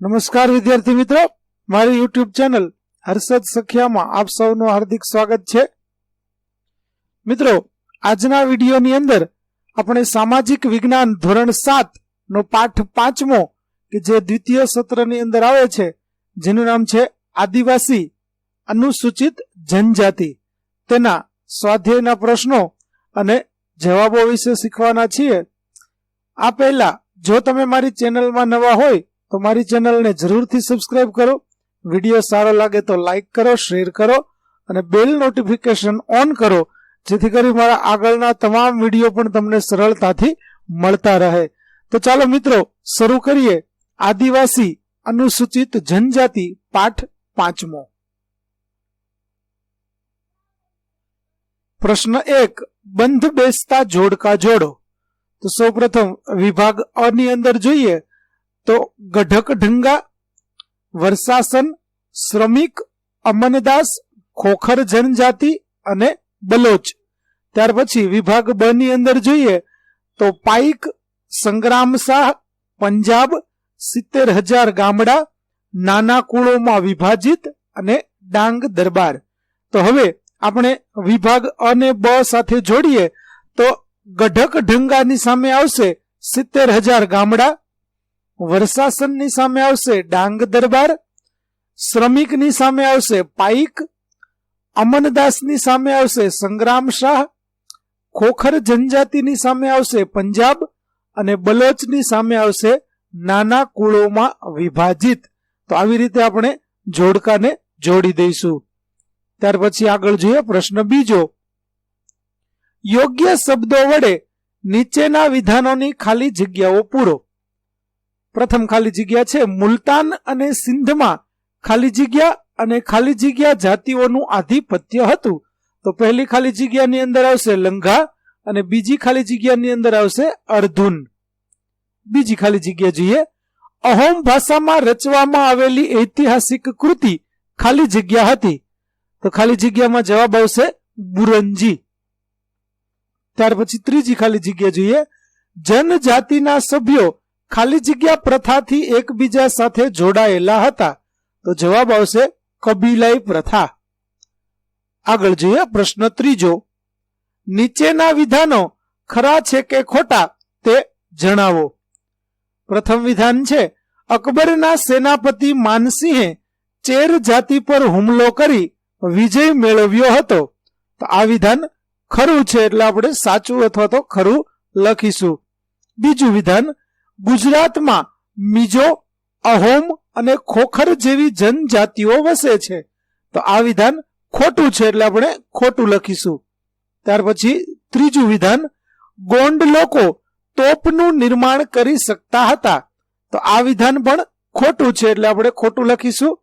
નમસ્કાર વિદ્યાર્થી મિત્રો. મારી યુટ્યુબ ચેનલ હર્ષદ સખિયામાં આપ સૌનું હાર્દિક સ્વાગત છે. મિત્રો, આજના વિડીયોની અંદર આપણે સામાજિક વિજ્ઞાન ધોરણ સાત નો પાઠ પાંચમો, કે જે દ્વિતીય સત્રની અંદર આવે છે, જેનું નામ છે આદિવાસી અનુસૂચિત જનજાતિ. તેના સ્વાધ્યાયના પ્રશ્નો અને જવાબો વિશે શીખવાના છીએ. આ પહેલા, જો તમે મારી ચેનલમાં નવા હોય તો મારી ચેનલને જરૂરથી સબસ્ક્રાઇબ કરો. વીડિયો સારો લાગે તો લાઈક કરો શેર કરો અને બેલ નોટિફિકેશન ઓન કરો, જેથી કરી મારા આગળના તમામ વીડિયો પણ તમને સરળતાથી મળતા રહે. તો ચાલો મિત્રો, શરૂ કરીએ. આદિવાસી અનુસૂચિત જનજાતિ પાઠ પાંચમો. પ્રશ્ન એક, બંધ બેસતા જોડકા જોડો. તો સૌપ્રથમ વિભાગ અની અંદર જોઈએ. તો ગઢક ઢંગા વર્ષાસન શ્રમિક, અમનદાસ, ખોખર જનજાતિ અને બલોચ. ત્યાર પછી વિભાગ બ ની અંદર જોઈએ તો પાઈક સંગ્રામ શાહ, પંજાબ, સિત્તેર હજાર ગામડા, નાના કુળોમાં વિભાજિત અને ડાંગ દરબાર. તો હવે આપણે વિભાગ અને બ સાથે જોડીએ તો ગઢક ઢંગાની સામે આવશે સિત્તેર હજાર ગામડા વર્ષાસનની સામે આવશે ડાંગ દરબાર, શ્રમિકની સામે આવશે પાઈક અમનદાસની સામે આવશે સંગ્રામ શાહ, ખોખર જનજાતિની સામે આવશે પંજાબ અને બલોચની સામે આવશે નાના કુળોમાં વિભાજિત. તો આવી રીતે આપણે જોડકાને જોડી દઈશું. ત્યાર પછી આગળ જોઈએ પ્રશ્ન બીજો. યોગ્ય શબ્દો વડે નીચેના વિધાનોની ખાલી જગ્યાઓ પૂરો. પ્રથમ ખાલી જગ્યા છે મુલતાન અને સિંધમાં. ખાલી જગ્યા અને ખાલી જગ્યા જાતિઓનું આધિપત્ય હતું. તો પહેલી ખાલી જગ્યાની અંદર આવશે લંઘા અને બીજી ખાલી જગ્યાની અંદર આવશે અર્ધુન. બીજી ખાલી જગ્યા જોઈએ. અહોમ ભાષામાં રચવામાં આવેલી ઐતિહાસિક કૃતિ ખાલી જગ્યા હતી. તો ખાલી જગ્યામાં જવાબ આવશે બુરંજી. ત્યાર પછી ત્રીજી ખાલી જગ્યા જોઈએ. જનજાતિના સભ્યો ખાલી જગ્યા પ્રથાથી એકબીજા સાથે જોડાયેલા હતા. તો જવાબ આવશે કબીલાઈ પ્રથા. આગળ જોઈએ પ્રશ્ન ત્રીજો. નીચેના વિધાનો ખરા છે કે ખોટા તે જણાવો. પ્રથમ વિધાન છે, અકબરના સેનાપતિ માનસિંહે ચેર જાતિ પર હુમલો કરી વિજય મેળવ્યો હતો. તો આ વિધાન ખરું છે એટલે આપણે સાચું અથવા તો ખરું લખીશું. બીજું વિધાન ગુજરાતમાં મિજો, અહોમ અને ખોખર જેવી જનજાતિઓ વસે છે. તો આ વિધાન ખોટું છે એટલે આપણે ખોટું લખીશું. ત્યાર પછી ત્રીજું વિધાન, ગોંડ લોકો તોપનું નિર્માણ કરી શકતા હતા. તો આ વિધાન પણ ખોટું છે એટલે આપણે ખોટું લખીશું.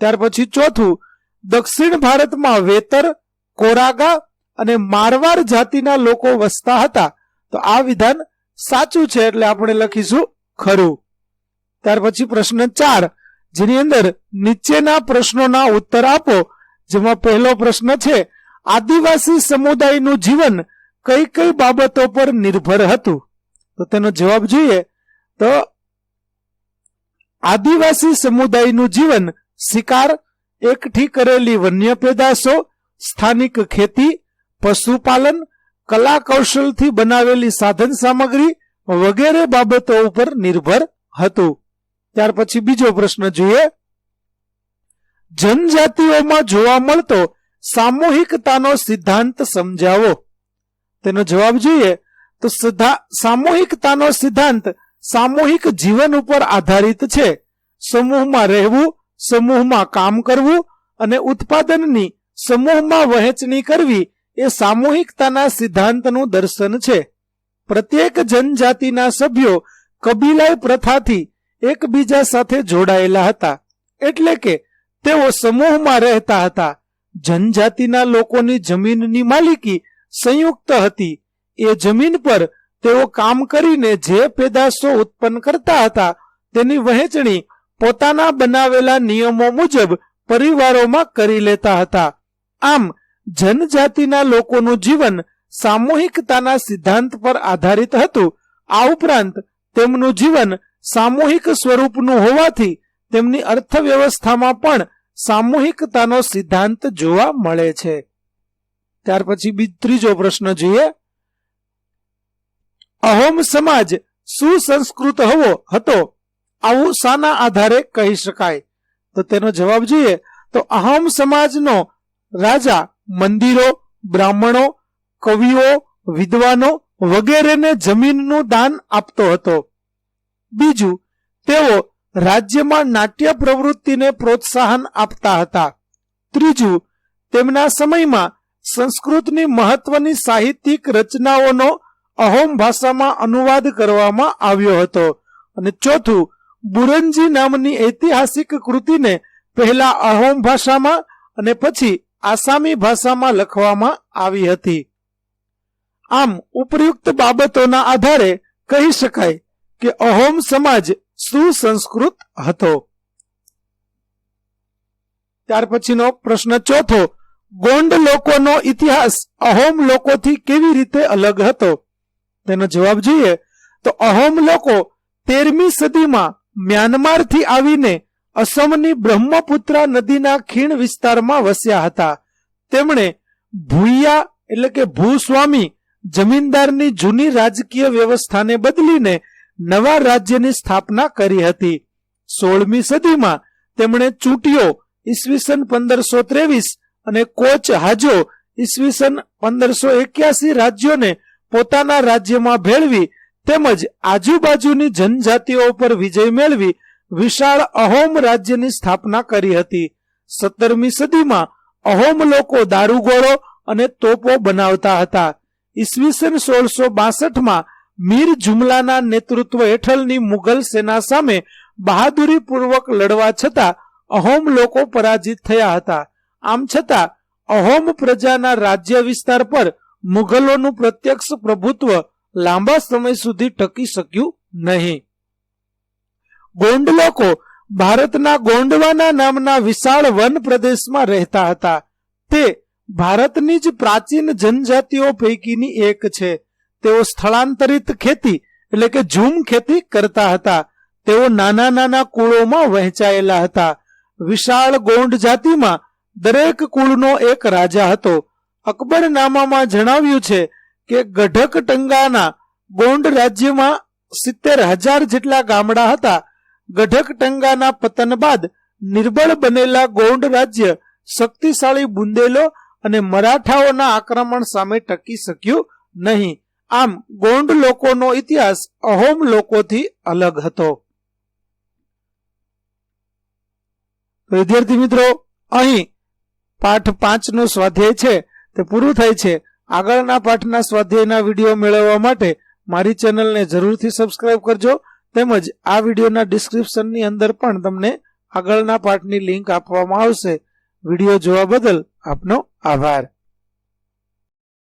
ત્યાર પછી ચોથું, દક્ષિણ ભારતમાં વેતર, કોરાગા અને મારવાડ જાતિના લોકો વસતા હતા. તો આ વિધાન સાચું છે એટલે આપણે લખીશું ખરું. ત્યાર પછી પ્રશ્ન ચાર, જેની અંદર નીચેના પ્રશ્નોના ઉત્તર આપો, જેમાં પહેલો પ્રશ્ન છે, આદિવાસી સમુદાયનું જીવન કઈ કઈ બાબતો પર નિર્ભર હતું? તો તેનો જવાબ જોઈએ તો આદિવાસી સમુદાયનું જીવન શિકાર, એકઠી કરેલી વન્ય પેદાશો, સ્થાનિક ખેતી, પશુપાલન કલા કૌશલથી બનાવેલી સાધન સામગ્રી વગેરે બાબતો ઉપર નિર્ભર હતું. ત્યાર પછી બીજો પ્રશ્ન જોઈએ. જનજાતિઓમાં જોવા મળતો સામૂહિકતાનો સિદ્ધાંત સમજાવો. તેનો જવાબ જોઈએ તો સામૂહિકતાનો સિદ્ધાંત સામૂહિક જીવન ઉપર આધારિત છે. સમૂહમાં રહેવું, સમૂહમાં કામ કરવું અને ઉત્પાદનની, સમૂહમાં વહેંચણી કરવી એ સામૂહિકતાના સિદ્ધાંતનું દર્શન છે. પ્રત્યેક જનજાતિના સભ્યો કબીલાઈ પ્રથાથી એકબીજા સાથે જોડાયેલા હતા. એટલે કે તેઓ સમૂહમાં રહેતા હતા. જનજાતિના લોકોની જમીનની માલિકી સંયુક્ત હતી. એ જમીન પર તેઓ કામ કરીને જે પેદાશો ઉત્પન્ન કરતા હતા, તેની વહેંચણી પોતાના બનાવેલા નિયમો મુજબ પરિવારોમાં કરી લેતા હતા. આમ જનજાતિના લોકોનું જીવન સામૂહિકતાના સિદ્ધાંત પર આધારિત હતું. આ ઉપરાંત તેમનું જીવન સામૂહિક સ્વરૂપનું હોવાથી તેમની અર્થવ્યવસ્થામાં પણ સામૂહિકતાનો સિદ્ધાંત જોવા મળે છે. ત્યાર પછી ત્રીજો પ્રશ્ન જોઈએ. અહોમ સમાજ સુસંસ્કૃત હોવો હતો? આવું શાના આધારે કહી શકાય. તો તેનો જવાબ જોઈએ. તો અહોમ સમાજનો રાજા મંદિરો, બ્રાહ્મણો, કવિઓ, વિદ્વાનો વગેરેને જમીનનું દાન આપતો હતો. બીજું, તેઓ રાજ્યમાં નાટ્ય પ્રવૃત્તિને પ્રોત્સાહન આપતા હતા. ત્રીજું, તેમના સમયમાં સંસ્કૃતની મહત્વની સાહિત્યિક રચનાઓનો અહોમ ભાષામાં અનુવાદ કરવામાં આવ્યો હતો. અને ચોથું, બુરંજી નામની ઐતિહાસિક કૃતિને પહેલા અહોમ ભાષામાં અને પછી આસામી ભાષામાં લખવામાં આવી હતી. આમ ઉપયુક્ત બાબતોના આધારે કહી શકાય કે અહોમ સમાજ સુસંસ્કૃત હતો. ત્યાર પછીનો પ્રશ્ન ચોથો, ગોંડ લોકોનો ઇતિહાસ અહોમ લોકોથી કેવી રીતે અલગ હતો? તેનો જવાબ જોઈએ તો અહોમ લોકો તેરમી સદીમાં મ્યાનમારથી આવીને અસમની બ્રહ્મપુત્રા નદીના ખીણ વિસ્તારમાં વસ્યા હતા. તેમણે ભૂયા એટલે કે ભૂસ્વામી જમીનદારની જૂની રાજકીય વ્યવસ્થાને બદલીને નવા રાજ્યની સ્થાપના કરી હતી. સોળમી સદીમાં તેમણે ચૂંટીઓ ઈસવીસન પંદરસો ત્રેવીસ અને કોચ હાજો ઈસવીસન પંદરસો એક્યાસી રાજ્યોને પોતાના રાજ્યમાં ભેળવી તેમજ આજુબાજુની જનજાતિઓ ઉપર વિજય મેળવી વિશાળ અહોમ રાજ્યની સ્થાપના કરી હતી. સત્તરમી સદીમાં અહોમ લોકો દારૂગોળો અને તોપો બનાવતા હતા. ઈસવીસન સોળસો બાસઠમાં મીર જુમલાના નેતૃત્વ હેઠળની મુઘલ સેના સામે બહાદુરીપૂર્વક લડવા છતાં અહોમ લોકો પરાજિત થયા હતા. આમ છતાં અહોમ પ્રજાના રાજ્ય વિસ્તાર પર મુઘલોનું પ્રત્યક્ષ પ્રભુત્વ લાંબા સમય સુધી ટકી શક્યું નહીં. ગોંડ લોકો ભારતના ગોંડવાના નામના વિશાળ વન પ્રદેશમાં રહેતા હતા. તે ભારતની જ પ્રાચીન જનજાતિઓ પૈકીની એક છે. તેઓ સ્થળાંતરિત ખેતી એટલે કે ઝૂમ ખેતી કરતા હતા. તેઓ નાના નાના કુળોમાં વહેંચાયેલા હતા. વિશાળ ગોંડ જાતિમાં દરેક કુળનો એક રાજા હતો. અકબરનામામાં જણાવ્યું છે કે ગઢક ટંગાના ગોંડ રાજ્યમાં સિત્તેર હજાર જેટલા ગામડા હતા. ગઢક ટંગાના પતન બાદ નિર્બળ બનેલા ગોંડ રાજ્ય શક્તિશાળી બુંદેલો અને મરાઠાઓના આક્રમણ સામે ટકી શક્યું નહીં. આમ ગોંડ લોકોનો ઇતિહાસ અહોમ લોકોથી અલગ હતો. વિદ્યાર્થી મિત્રો, અહીં પાઠ પાંચનો સ્વાધ્યાય છે. તે પૂરું થાય છે. આગળના પાઠના સ્વાધ્યાયના વીડિયો મેળવવા માટે મારી ચેનલને જરૂરથી સબસ્ક્રાઇબ કરજો. તેમજ આ વિડીયોના ડિસ્ક્રિપ્શનની અંદર પણ તમને આગળના પાઠની લિંક આપવામાં આવશે. વીડિયો જોવા બદલ આપનો આભાર.